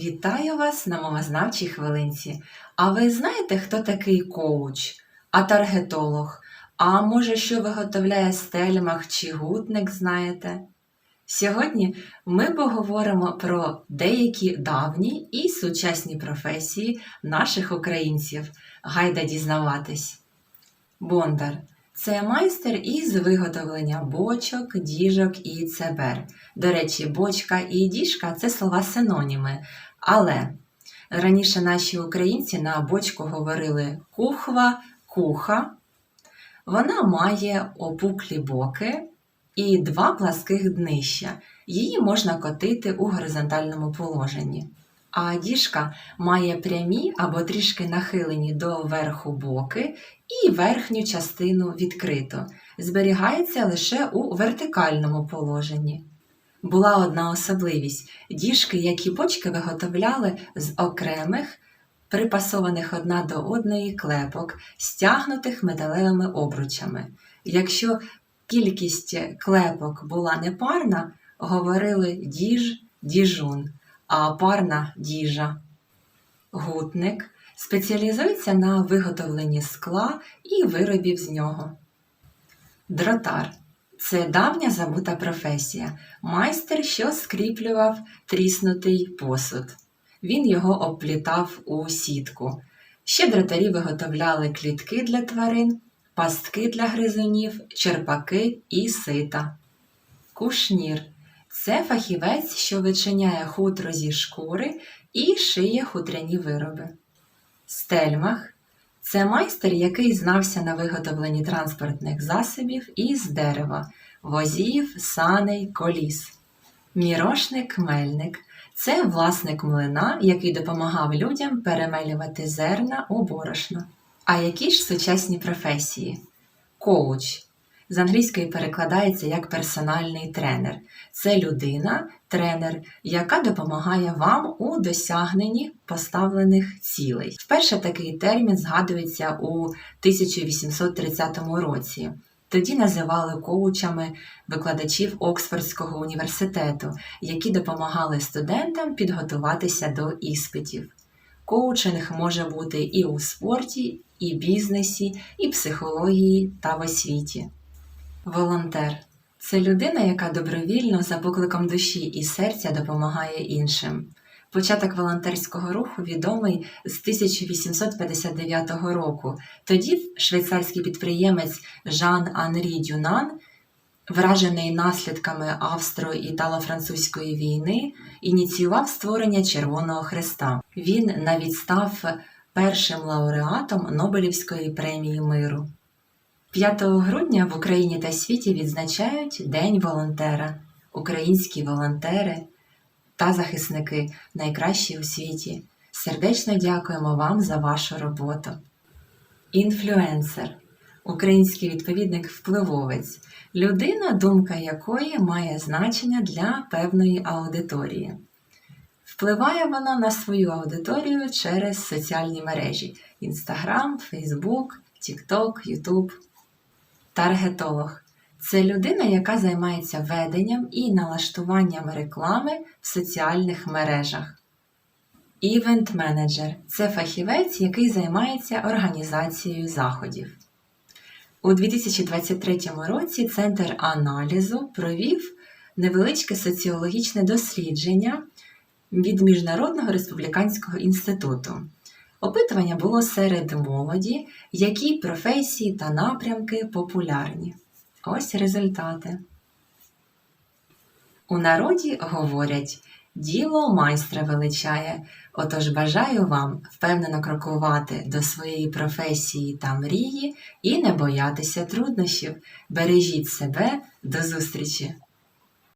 Вітаю вас на мовознавчій хвилинці. А ви знаєте, хто такий коуч, а таргетолог? А може, що виготовляє стельмах чи гутник, знаєте? Сьогодні ми поговоримо про деякі давні і сучасні професії наших українців. Гайда дізнаватись. Бондар це майстер із виготовлення бочок, діжок і цебер. До речі, бочка і діжка це слова синоніми. Але раніше наші українці на бочку говорили кухва, куха. Вона має опуклі боки і два пласких днища. Її можна котити у горизонтальному положенні. А діжка має прямі або трішки нахилені до верху боки і верхню частину відкрито. Зберігається лише у вертикальному положенні. Була одна особливість: діжки, як і бочки, виготовляли з окремих, припасованих одна до одної клепок, стягнутих металевими обручами. Якщо кількість клепок була непарна, говорили діж, діжун, парна діжа. Гутник спеціалізується на виготовленні скла і виробів з нього. Дротар це давня забута професія, майстер, що скріплював тріснутий посуд. Він його обплітав у сітку. Ще дротарі виготовляли клітки для тварин, пастки для гризунів, черпаки і сита. Кушнір це фахівець, що вичиняє хутро зі шкури і шиє хутряні вироби. Стельмах це майстер, який знався на виготовленні транспортних засобів із дерева, возів, саней, коліс. Мірошник мельник це власник млина, який допомагав людям перемелювати зерна у борошно. А які ж сучасні професії? Коуч з англійської перекладається як персональний тренер. Це людина, тренер, яка допомагає вам у досягненні поставлених цілей. Вперше такий термін згадується у 1830 році. Тоді називали коучами викладачів Оксфордського університету, які допомагали студентам підготуватися до іспитів. Коучинг може бути і у спорті, і бізнесі, і психології та в освіті. Волонтер це людина, яка добровільно за покликом душі і серця допомагає іншим. Початок волонтерського руху відомий з 1859 року. Тоді швейцарський підприємець Жан Анрі Дюнан, вражений наслідками австро-італо-французької війни, ініціював створення Червоного Хреста. Він навіть став першим лауреатом Нобелівської премії миру. 5 грудня в Україні та світі відзначають День волонтера. Українські волонтери та захисники найкращі у світі. Сердечно дякуємо вам за вашу роботу. Інфлюенсер український відповідник впливовець, людина, думка якої має значення для певної аудиторії. Впливає вона на свою аудиторію через соціальні мережі: Instagram, Facebook, TikTok, YouTube. Таргетолог це людина, яка займається веденням і налаштуванням реклами в соціальних мережах. Івент менеджер це фахівець, який займається організацією заходів. У 2023 році Центр аналізу провів невеличке соціологічне дослідження від Міжнародного республіканського інституту. Опитування було серед молоді, які професії та напрямки популярні. Ось результати. У народі говорять діло майстра величає. Отож бажаю вам впевнено крокувати до своєї професії та мрії і не боятися труднощів. Бережіть себе до зустрічі!